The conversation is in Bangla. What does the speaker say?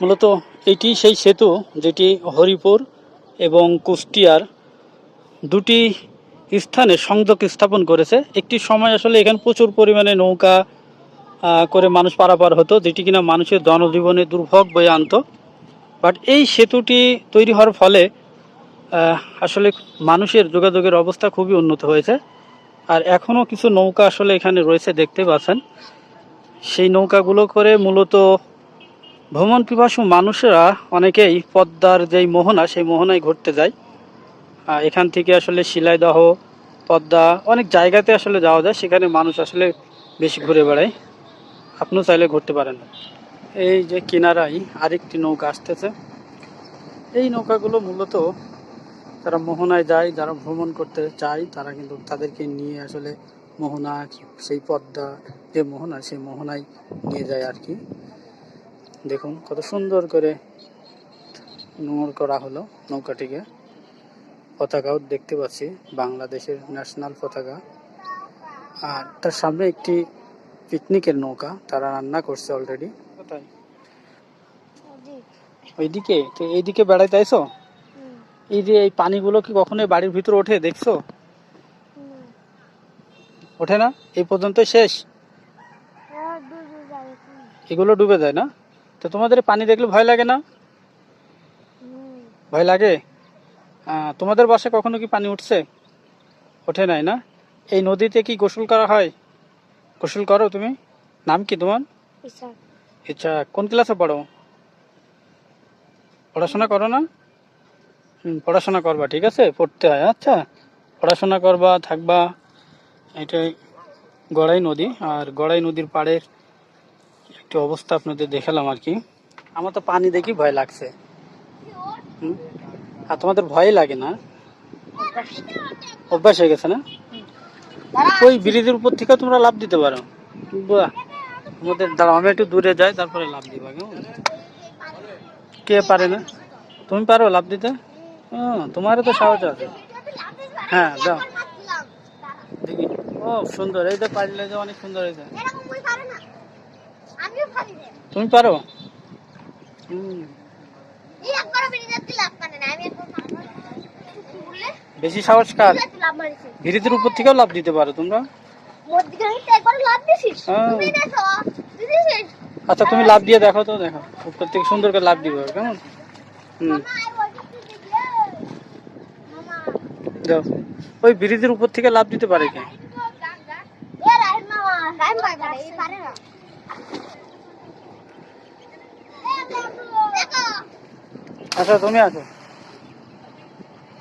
মূলত এটি সেই সেতু যেটি হরিপুর এবং কুষ্টিয়ার দুটি স্থানে সংযোগ স্থাপন করেছে। একটি সময় আসলে এখানে প্রচুর পরিমাণে নৌকা করে মানুষ পারাপার হতো, যেটি কিনা মানুষের জনজীবনে দুর্ভোগ বয়ে আনতো। বাট এই সেতুটি তৈরি হওয়ার ফলে আসলে মানুষের যোগাযোগের অবস্থা খুবই উন্নত হয়েছে। আর এখনও কিছু নৌকা আসলে এখানে রয়েছে, দেখতে পাচ্ছেন। সেই নৌকাগুলো করে মূলত ভ্রমণ পিপাসু মানুষেরা অনেকেই পদ্মার যেই মোহনা, সেই মোহনায় ঘুরতে যায়। এখান থেকে আসলে শিলাইদহ, পদ্মা অনেক জায়গাতে আসলে যাওয়া যায়, সেখানে মানুষ আসলে বেশি ঘুরে বেড়ায়। আপনিও চাইলে ঘুরতে পারেন। এই যে কিনারায় আরেকটি নৌকা আসতেছে। এই নৌকাগুলো মূলত যারা মোহনায় যায়, যারা ভ্রমণ করতে চায়, তারা কিন্তু তাদেরকে নিয়ে আসলে মোহনা, সেই পদ্মা যে মোহনা, সেই মোহনায় নিয়ে যায় আর কি। দেখুন কত সুন্দর করে নোংর করা হলো নৌকাটিকে। পতাকাও দেখতে পাচ্ছি বাংলাদেশের ন্যাশনাল পতাকা। আর তার সামনে একটি পিকনিকের নৌকা তারা রান্না করছে অলরেডি ওইদিকে? তো এইদিকে বেড়াইতে আইছো? এই যে এই পানিগুলো কি কখনো বাড়ির ভিতর ওঠে দেখছ? ওঠে না? এই পর্যন্ত শেষ? এগুলো ডুবে যায় না? তো তোমাদের পানি দেখলে ভয় লাগে না? ভয় লাগে? তোমাদের বাসায় কখনো কি পানি উঠছে? ওঠে নাই না? এই নদীতে কি গোসল করা হয়? গোসল করো তুমি। নাম কি তোমার? আচ্ছা কোন ক্লাসে পড়ো? পড়াশোনা করো না? হুম, পড়াশোনা করবা ঠিক আছে? পড়তে হয় আচ্ছা। পড়াশোনা করবা থাকবা। এটাই গড়াই নদী। আর গড়াই নদীর পাড়ের একটি অবস্থা আপনাদের দেখালাম আর কি। আমার তো পানি দেখি ভয় লাগছে? আর তোমাদের ভয় লাগে না? অভ্যাস হয়ে গেছে না? ওই ব্রিজের উপর থেকে তোমরা লাভ দিতে পারো। তোমাদের দাঁড়াও আমি একটু দূরে যাই, তারপরে লাভ দিবা কে পারে না? তুমি পারো লাভ দিতে? তোমারও তো সাহস আছে। হ্যাঁ যাও। দেখি। ও, সুন্দর, এই তো পারলে যে অনেক সুন্দর হয়েছে। তুমি পারো? হুম। বেশি সাহস কার? ব্রিজের উপর থেকেও লাভ দিতে পারো তোমরা। হ্যাঁ। আচ্ছা তুমি লাভ দিয়ে দেখো তো দেখো। উপর থেকে সুন্দর করে লাভ দিবে কেমন? হুম। যাও ওই ব্রিজের উপর থেকে লাভ দিতে পারে কে? আচ্ছা তুমি আসো।